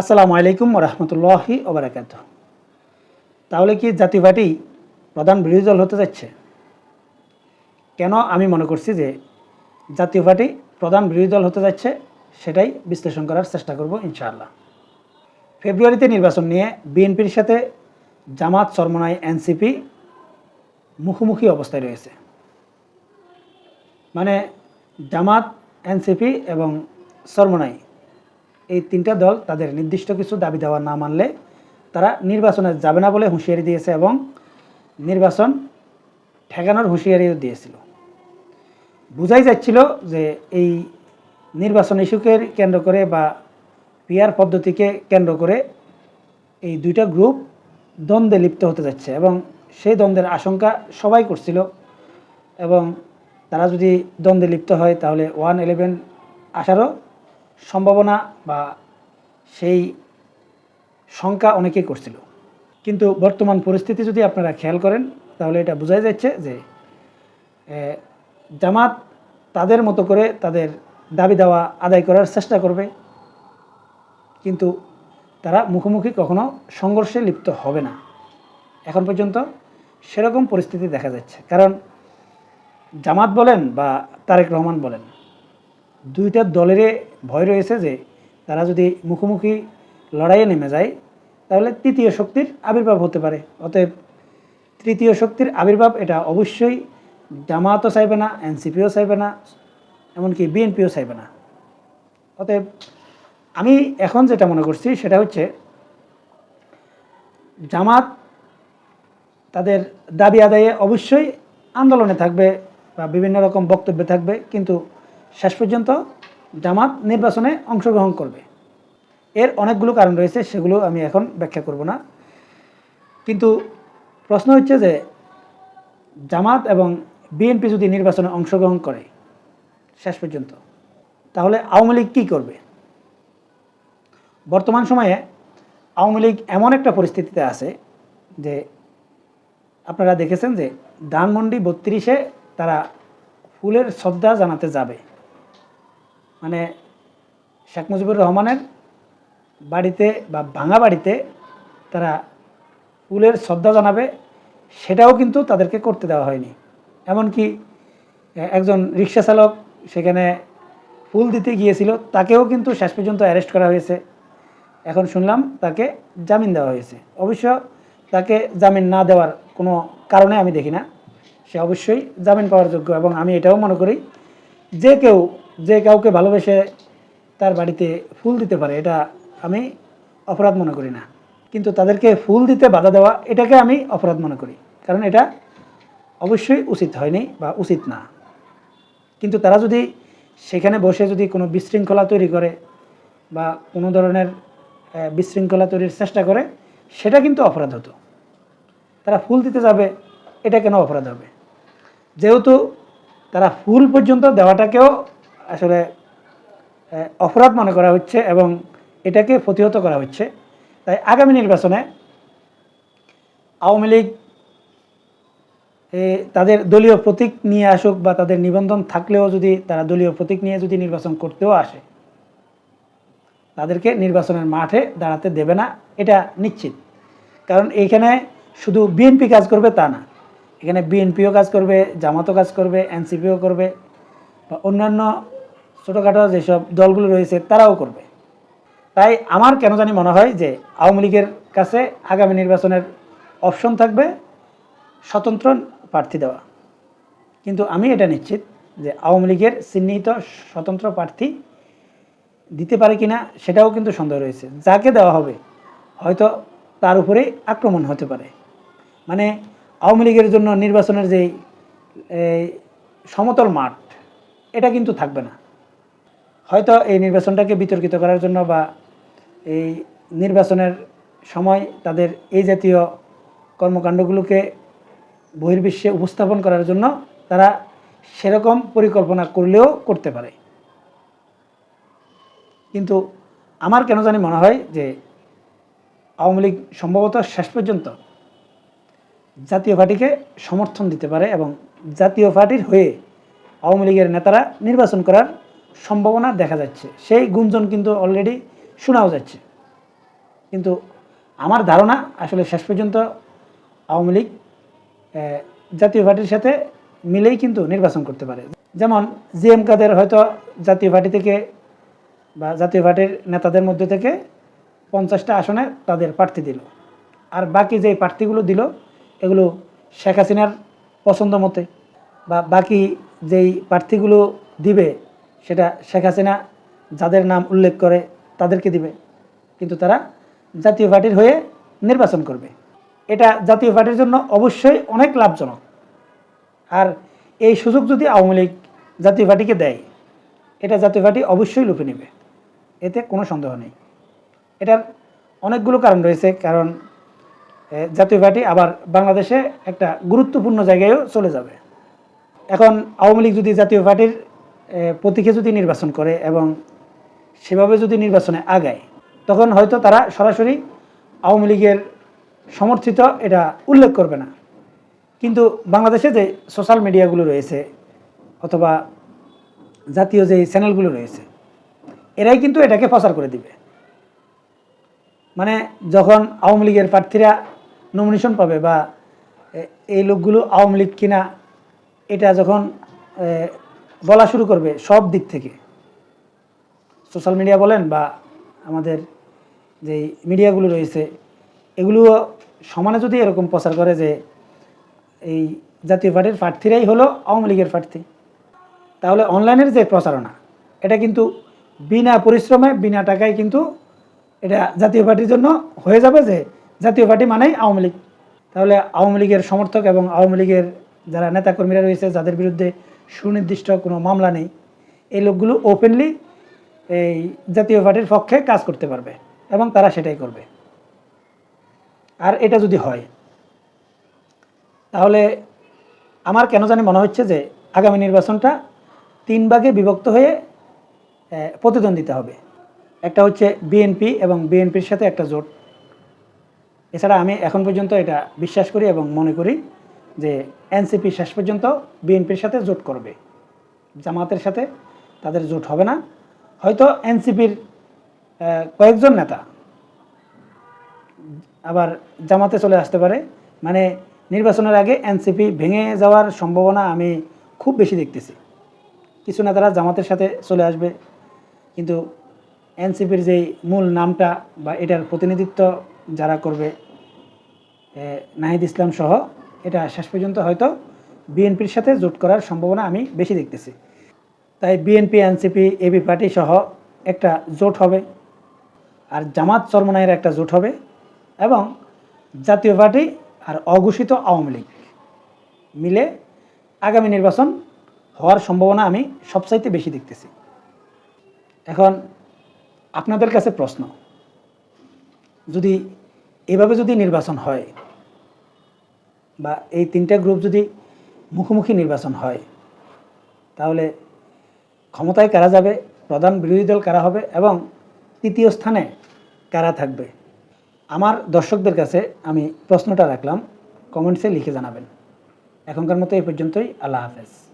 আসসালামু আলাইকুম রহমতুল্লাহি ওবরাকাত তাহলে কি জাতীয় পার্টি প্রধান বিরোধী দল হতে যাচ্ছে? কেন আমি মনে করছি যে জাতীয় পার্টি প্রধান বিরোধী দল হতে যাচ্ছে সেটাই বিশ্লেষণ করার চেষ্টা করব ইনশাআল্লাহ। ফেব্রুয়ারিতে নির্বাচন নিয়ে বিএনপির সাথে জামাত চরমনাই এনসিপি মুখোমুখি অবস্থায় রয়েছে। মানে জামাত, এনসিপি এবং সরমনাই এই তিনটা দল তাদের নির্দিষ্ট কিছু দাবি দেওয়া না মানলে তারা নির্বাচনে যাবে না বলে হুঁশিয়ারি দিয়েছে এবং নির্বাচন ঠেকানোর হুঁশিয়ারিও দিয়েছিল। বোঝাই যাচ্ছিল যে এই নির্বাচন ইস্যুকে কেন্দ্র করে বা পিয়ার পদ্ধতিকে কেন্দ্র করে এই দুইটা গ্রুপ দ্বন্দ্বে লিপ্ত হতে যাচ্ছে এবং সেই দ্বন্দ্বের আশঙ্কা সবাই করছিল এবং তারা যদি দ্বন্দ্বে লিপ্ত হয় তাহলে ওয়ান ইলেভেন আসারও সম্ভাবনা বা সেই শঙ্কা অনেকেই করছিল। কিন্তু বর্তমান পরিস্থিতি যদি আপনারা খেয়াল করেন, তাহলে এটা বোঝাই যাচ্ছে যে জামাত তাদের মতো করে তাদের দাবি দেওয়া আদায় করার চেষ্টা করবে। কিন্তু তারা মুখোমুখি কখনো সংঘর্ষে লিপ্ত হবে না। এখন পর্যন্ত সেরকম পরিস্থিতি দেখা যাচ্ছে। কারণ জামাত বলেন বা তারেক রহমান বলেন দুইটা দলেরই ভয় রয়েছে যে তারা যদি মুখোমুখি লড়াইয়ে নেমে যায়, তাহলে তৃতীয় শক্তির আবির্ভাব হতে পারে। অতএব তৃতীয় শক্তির আবির্ভাব এটা অবশ্যই জামাতও চাইবে না, এনসিপিও চাইবে না, এমনকি বিএনপিও চাইবে না। অতএব আমি এখন যেটা মনে করছি সেটা হচ্ছে জামাত তাদের দাবি আদায়ে অবশ্যই আন্দোলনে থাকবে বা বিভিন্ন রকম বক্তব্যে থাকবে, কিন্তু শেষ পর্যন্ত জামাত নির্বাচনে অংশগ্রহণ করবে। এর অনেকগুলো কারণ রয়েছে, সেগুলো আমি এখন ব্যাখ্যা করব না। কিন্তু প্রশ্ন হচ্ছে যে, জামাত এবং বিএনপি যদি নির্বাচনে অংশগ্রহণ করে শেষ পর্যন্ত, তাহলে আওয়ামী লীগ কী করবে? বর্তমান সময়ে আওয়ামী লীগ এমন একটা পরিস্থিতিতে আছে যে, আপনারা দেখেছেন যে, ধানমন্ডি বত্রিশে তারা ফুলের শ্রদ্ধা জানাতে যাবে। মানে শেখ মুজিবুর রহমানের বাড়িতে বা ভাঙা বাড়িতে তারা ফুলের শ্রদ্ধা জানাবে, সেটাও কিন্তু তাদেরকে করতে দেওয়া হয়নি। এমনকি একজন রিক্সা চালক সেখানে ফুল দিতে গিয়েছিল, তাকেও কিন্তু শেষ পর্যন্ত অ্যারেস্ট করা হয়েছে। এখন শুনলাম তাকে জামিন দেওয়া হয়েছে। অবশ্য তাকে জামিন না দেওয়ার কোনো কারণে আমি দেখি না। সে অবশ্যই জামিন পাওয়ার যোগ্য এবং আমি এটাও মনে করি যে কেউ, যে কাউকে ভালোবেসে তার বাড়িতে ফুল দিতে পারে, এটা আমি অপরাধ মনে করি না। কিন্তু তাদেরকে ফুল দিতে বাধা দেওয়া, এটাকে আমি অপরাধ মনে করি। কারণ এটা অবশ্যই উচিত হয়নি বা উচিত না। কিন্তু তারা যদি সেখানে বসে যদি কোনো বিশৃঙ্খলা তৈরি করে বা কোনো ধরনের বিশৃঙ্খলা তৈরির চেষ্টা করে, সেটা কিন্তু অপরাধ হতো। তারা ফুল দিতে যাবে, এটা কেন অপরাধ হবে? যেহেতু তারা ফুল পর্যন্ত দেওয়াটাকেও আসলে অপরাধ মনে করা হচ্ছে এবং এটাকে প্রতিহত করা হচ্ছে। তাই আগামী নির্বাচনে আওয়ামী লীগ তাদের দলীয় প্রতীক নিয়ে আসুক বা তাদের নিবন্ধন থাকলেও যদি তারা দলীয় প্রতীক নিয়ে যদি নির্বাচন করতেও আসে, তাদেরকে নির্বাচনের মাঠে দাঁড়াতে দেবে না, এটা নিশ্চিত। কারণ এইখানে শুধু বিএনপি কাজ করবে তা না। এখানে বিএনপিও কাজ করবে, জামাতও কাজ করবে, এনসিপিও করবে বা অন্যান্য ছোটোখাটো যেসব দলগুলো রয়েছে তারাও করবে। তাই আমার কেন জানি মনে হয় যে আওয়ামী লীগের কাছে আগামী নির্বাচনের অপশন থাকবে স্বতন্ত্র প্রার্থী দেওয়া। কিন্তু আমি এটা নিশ্চিত যে আওয়ামী লীগের চিহ্নিত স্বতন্ত্র প্রার্থী দিতে পারে কিনা সেটাও কিন্তু সন্দেহ রয়েছে। যাকে দেওয়া হবে হয়তো তার উপরেই আক্রমণ হতে পারে। মানে আওয়ামী লীগের জন্য নির্বাচনের যেই সমতল মাঠ, এটা কিন্তু থাকবে না। হয়তো এই নির্বাচনটাকে বিতর্কিত করার জন্য বা এই নির্বাচনের সময় তাদের এই জাতীয় কর্মকাণ্ডগুলোকে বহির্বিশ্বে উপস্থাপন করার জন্য তারা সেরকম পরিকল্পনা করলেও করতে পারে। কিন্তু আমার কেন জানি মনে হয় যে, আওয়ামী লীগ সম্ভবত শেষ পর্যন্ত জাতীয় পার্টিকে সমর্থন দিতে পারে এবং জাতীয় পার্টির হয়ে আওয়ামী লীগের নেতারা নির্বাচন করার সম্ভাবনা দেখা যাচ্ছে। সেই গুঞ্জন কিন্তু অলরেডি শোনাও যাচ্ছে। কিন্তু আমার ধারণা আসলে শেষ পর্যন্ত আওয়ামী লীগ জাতীয় পার্টির সাথে মিলেই কিন্তু নির্বাচন করতে পারে। যেমন জি এম কাদের হয়তো জাতীয় পার্টি থেকে বা জাতীয় পার্টির নেতাদের মধ্যে থেকে পঞ্চাশটা আসনে তাদের প্রার্থী দিল। আর বাকি যেই প্রার্থীগুলো দিল এগুলো শেখ হাসিনার পছন্দ মতে বা বাকি যেই প্রার্থীগুলো দিবে, সেটা শেখ হাসিনা যাদের নাম উল্লেখ করে তাদেরকে দিবে। কিন্তু তারা জাতীয় পার্টির হয়ে নির্বাচন করবে। এটা জাতীয় পার্টির জন্য অবশ্যই অনেক লাভজনক। আর এই সুযোগ যদি আওয়ামী লীগ জাতীয় পার্টিকে দেয়, এটা জাতীয় পার্টি অবশ্যই লুপে নেবে। এতে কোনো সন্দেহ নেই। এটার অনেকগুলো কারণ রয়েছে। কারণ জাতীয় পার্টি আবার বাংলাদেশে একটা গুরুত্বপূর্ণ জায়গায়ও চলে যাবে। এখন আওয়ামী লীগ যদি জাতীয় পার্টির প্রতীকে যদি নির্বাচন করে এবং সেভাবে যদি নির্বাচনে আগায়, তখন হয়তো তারা সরাসরি আওয়ামী লীগের সমর্থিত এটা উল্লেখ করবে না। কিন্তু বাংলাদেশে যে সোশ্যাল মিডিয়াগুলো রয়েছে অথবা জাতীয় যে চ্যানেলগুলো রয়েছে, এরাই কিন্তু এটাকে প্রচার করে দিবে। মানে যখন আওয়ামী লীগের প্রার্থীরা নমিনেশন পাবে বা এই লোকগুলো আওয়ামী লীগ কিনা, এটা যখন বলা শুরু করবে সব দিক থেকে। সোশ্যাল মিডিয়া বলেন বা আমাদের যে মিডিয়াগুলো রয়েছে এগুলো সমানে যদি এরকম প্রচার করে যে, এই জাতীয় পার্টির প্রার্থীরাই হলো আওয়ামী লীগের প্রার্থী, তাহলে অনলাইনের যে প্রচারণা, এটা কিন্তু বিনা পরিশ্রমে, বিনা টাকায় কিন্তু এটা জাতীয় পার্টির জন্য হয়ে যাবে যে জাতীয় পার্টি মানেই আওয়ামী লীগ। তাহলে আওয়ামী লীগের সমর্থক এবং আওয়ামী লীগের যারা নেতাকর্মীরা রয়েছে, যাদের বিরুদ্ধে সুনির্দিষ্ট কোনো মামলা নেই, এই লোকগুলো ওপেনলি এই জাতীয় পার্টির পক্ষে কাজ করতে পারবে এবং তারা সেটাই করবে। আর এটা যদি হয়, তাহলে আমার কেন জানি মনে হচ্ছে যে আগামী নির্বাচনটা তিন ভাগে বিভক্ত হয়ে প্রতিদ্বন্দ্বিতা হবে। একটা হচ্ছে বিএনপি এবং বিএনপির সাথে একটা জোট। এছাড়া আমি এখন পর্যন্ত এটা বিশ্বাস করি এবং মনে করি যে এনসিপি শেষ পর্যন্ত বিএনপির সাথে জোট করবে। জামাতের সাথে তাদের জোট হবে না। হয়তো এনসিপির কয়েকজন নেতা আবার জামাতে চলে আসতে পারে। মানে নির্বাচনের আগে এনসিপি ভেঙে যাওয়ার সম্ভাবনা আমি খুব বেশি দেখতেছি। কিছু নেতারা জামাতের সাথে চলে আসবে, কিন্তু এনসিপির যেই মূল নামটা বা এটার প্রতিনিধিত্ব যারা করবে নাহিদ ইসলাম সহ, এটা শেষ পর্যন্ত হয়তো বিএনপির সাথে জোট করার সম্ভাবনা আমি বেশি দেখতেছি। তাই বিএনপি, এনসিপি এবি পার্টি সহ একটা জোট হবে, আর জামাত চরমনাইয়ের একটা জোট হবে, এবং জাতীয় পার্টি আর অঘোষিত আওয়ামী লীগ মিলে আগামী নির্বাচন হওয়ার সম্ভাবনা আমি সবচাইতে বেশি দেখতেছি। এখন আপনাদের কাছে প্রশ্ন, যদি এভাবে যদি নির্বাচন হয় বা এই তিনটা গ্রুপ যদি মুখোমুখি নির্বাচন হয়, তাহলে ক্ষমতায় কারা যাবে? প্রধান বিরোধী দল কারা হবে? এবং তৃতীয় স্থানে কারা থাকবে? আমার দর্শকদের কাছে আমি প্রশ্নটা রাখলাম। কমেন্টসে লিখে জানাবেন। এখনকার মতো এই পর্যন্তই। আল্লাহ হাফেজ।